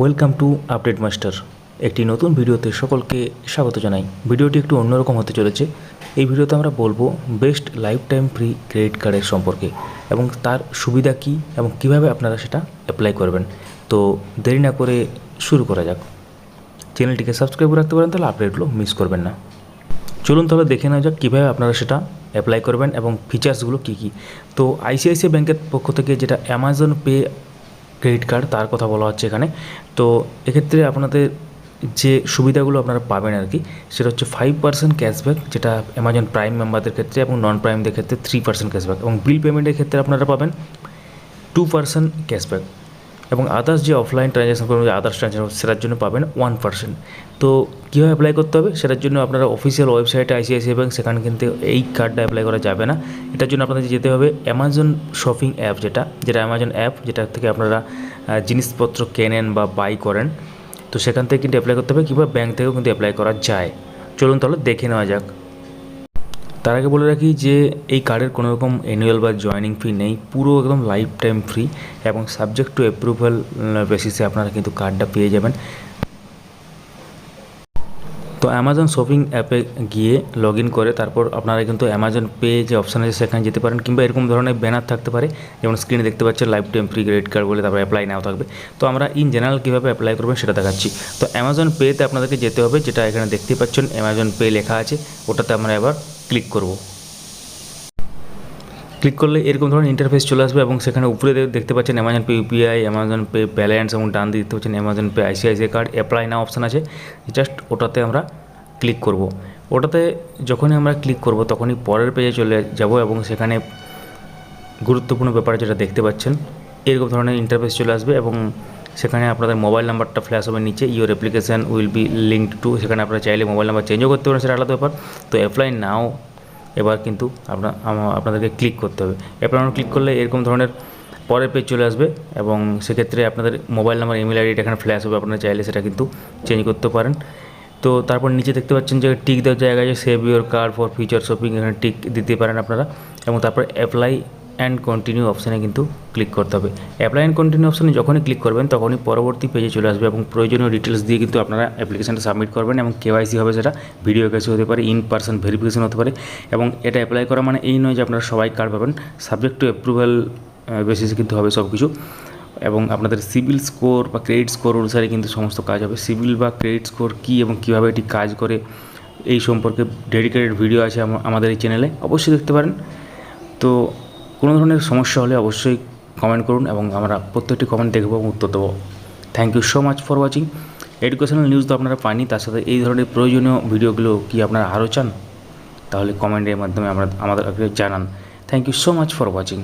Welcome to update master একটি নতুন ভিডিওতে সকলকে স্বাগত জানাই। ভিডিওটি একটু অন্যরকম হতে চলেছে। এই ভিডিওতে আমরা বলব best lifetime free credit কার্ডের সম্পর্কে এবং তার সুবিধা কী এবং কীভাবে আপনারা সেটা অ্যাপ্লাই করবেন। তো দেরি না করে শুরু করা যাক। চ্যানেলটিকে সাবস্ক্রাইব রাখতে পারেন, তাহলে আপডেটগুলো মিস করবেন না। চলুন তাহলে দেখে নেওয়া যাক কীভাবে আপনারা সেটা অ্যাপ্লাই করবেন এবং ফিচার্সগুলো কী কী। তো আইসিআইসিআই ব্যাংকের পক্ষ থেকে যেটা অ্যামাজন পে ক্রেডিট কার্ড, তার কথা বলা হচ্ছে এখানে। তো এক্ষেত্রে আপনাদের যে সুবিধাগুলো আপনারা পাবেন আর কি, সেটা হচ্ছে ফাইভ পার্সেন্ট ক্যাশব্যাক যেটা অ্যামাজন প্রাইম মেম্বারদের ক্ষেত্রে এবং নন প্রাইমদের ক্ষেত্রে থ্রি পার্সেন্ট ক্যাশব্যাক এবং বিল পেমেন্টের ক্ষেত্রে আপনারা পাবেন টু পার্সেন্ট ক্যাশব্যাক এবং আদার্স যে অফলাইন ট্রানজ্যাকশন করবেন আদার্স ট্রানজ্যাকশন সেটার জন্য পাবেন ওয়ান পার্সেন্ট তো কীভাবে অ্যাপ্লাই করতে হবে? সেটার জন্য আপনারা অফিসিয়াল ওয়েবসাইটে আইসিআইসিআই ব্যাংক সেখানে কিন্তু এই কার্ডটা অ্যাপ্লাই করা যাবে না। এটার জন্য আপনাদের যেতে হবে অ্যামাজন শপিং অ্যাপ যেটা যেটা অ্যামাজন অ্যাপ যেটা থেকে আপনারা জিনিসপত্র কেনেন বা বাই করেন। তো সেখান থেকে কিন্তু অ্যাপ্লাই করতে হবে, কিংবা ব্যাঙ্ক থেকেও কিন্তু অ্যাপ্লাই করা যায়। চলুন তাহলে দেখে নেওয়া যাক। তার আগে বলে রাখি যে এই কার্ডের কোনো রকম অ্যানুয়াল বা জয়নিং ফি নেই, পুরো একদম লাইফ টাইম ফ্রি এবং সাবজেক্ট টু অ্যাপ্রুভাল বেসিসে আপনারা কিন্তু কার্ডটা পেয়ে যাবেন। তো অ্যামাজন শপিং অ্যাপে গিয়ে লগ করে, তারপর আপনারা কিন্তু অ্যামাজন পে যে অপশান আছে সেখানে যেতে পারেন, কিংবা এরকম ধরনের ব্যানার থাকতে পারে, যেমন স্ক্রিনে দেখতে পাচ্ছেন lifetime free credit card বলে, তারপর অ্যাপ্লাই নাও থাকবে। তো আমরা ইন জেনারেল কীভাবে অ্যাপ্লাই করবেন সেটা দেখাচ্ছি। তো অ্যামাজন পেতে আপনাদেরকে যেতে হবে, যেটা এখানে দেখতে পাচ্ছেন অ্যামাজন পে লেখা আছে, ওটাতে আমরা এবার ক্লিক করব। ক্লিক করলে এরকম ধরনের ইন্টারফেস চলে আসবে এবং সেখানে উপরে দেখতে পাচ্ছেন Amazon pay UPI Amazon pay balance এবং ডান দেখতে পাচ্ছেন Amazon pay ICICI card apply না অপশান আছে। জাস্ট ওটাতে আমরা ক্লিক করব। ওটাতে যখনই আমরা ক্লিক করব তখনই পরের পেজে চলে যাব এবং সেখানে গুরুত্বপূর্ণ ব্যাপার যেটা দেখতে পাচ্ছেন, এরকম ধরনের ইন্টারফেস চলে আসবে এবং সেখানে আপনাদের মোবাইল নাম্বারটা ফ্ল্যাশ হবে নিচে your application will be linked to সেখানে আপনারা চাইলে মোবাইল নাম্বার চেঞ্জও করতে পারেন, সেটা আলাদা ব্যাপার। তো অ্যাপ্লাই নাও এবার কিন্তু আপনার আপনাদেরকে ক্লিক করতে হবে। অ্যাপ্লাই ক্লিক করলে এরকম ধরনের পরের পেজ চলে আসবে এবং সেক্ষেত্রে আপনাদের মোবাইল নাম্বার ইমেল আইডিটা এখানে ফ্ল্যাশ হবে, আপনারা চাইলে সেটা কিন্তু চেঞ্জ করতে পারেন। তো তারপর নিচে দেখতে পাচ্ছেন যে টিক দেওয়ার জায়গায় যে save your card for future shopping এখানে টিক দিতে পারেন আপনারা। এবং তারপর অ্যাপ্লাই অ্যান্ড কন্টিনিউ অপশানে কিন্তু ক্লিক করতে হবে। অ্যাপ্লাই অ্যান্ড কন্টিনিউ অপশানে যখনই ক্লিক করবেন, তখনই পরবর্তী পেজে চলে আসবে এবং প্রয়োজনীয় ডিটেলস দিয়ে কিন্তু আপনারা অ্যাপ্লিকেশানটা সাবমিট করবেন এবং কেওয়াইসি হবে সেটা। ভিডিও কেসি হতে পারে ইন পার্সন ভেরিফিকেশন হতে পারে এবং এটা অ্যাপ্লাই করা মানে এই নয় যে আপনারা সবাই কার্ড পাবেন। সাবজেক্ট টু অ্যাপ্রুভাল বেসিসে কিন্তু হবে সব কিছু এবং আপনাদের সিভিল স্কোর বা ক্রেডিট স্কোর অনুসারে কিন্তু সমস্ত কাজ হবে। সিভিল বা ক্রেডিট স্কোর কী এবং কীভাবে এটি কাজ করে, এই সম্পর্কে ডেডিকেটেড ভিডিও আছে আমাদের এই চ্যানেলে অবশ্যই দেখতে পারেন। তো কোনো ধরনের সমস্যা হলে অবশ্যই কমেন্ট করুন এবং আমরা প্রত্যেকটি কমেন্ট দেখব এবং উত্তর দেবো। Thank you so much for watching educational news তো আপনারা পাননি, তার সাথে এই ধরনের প্রয়োজনীয় ভিডিওগুলো কি আপনারা আরও চান? তাহলে কমেন্টের মাধ্যমে আমরা আমাদেরকে জানান। Thank you so much for watching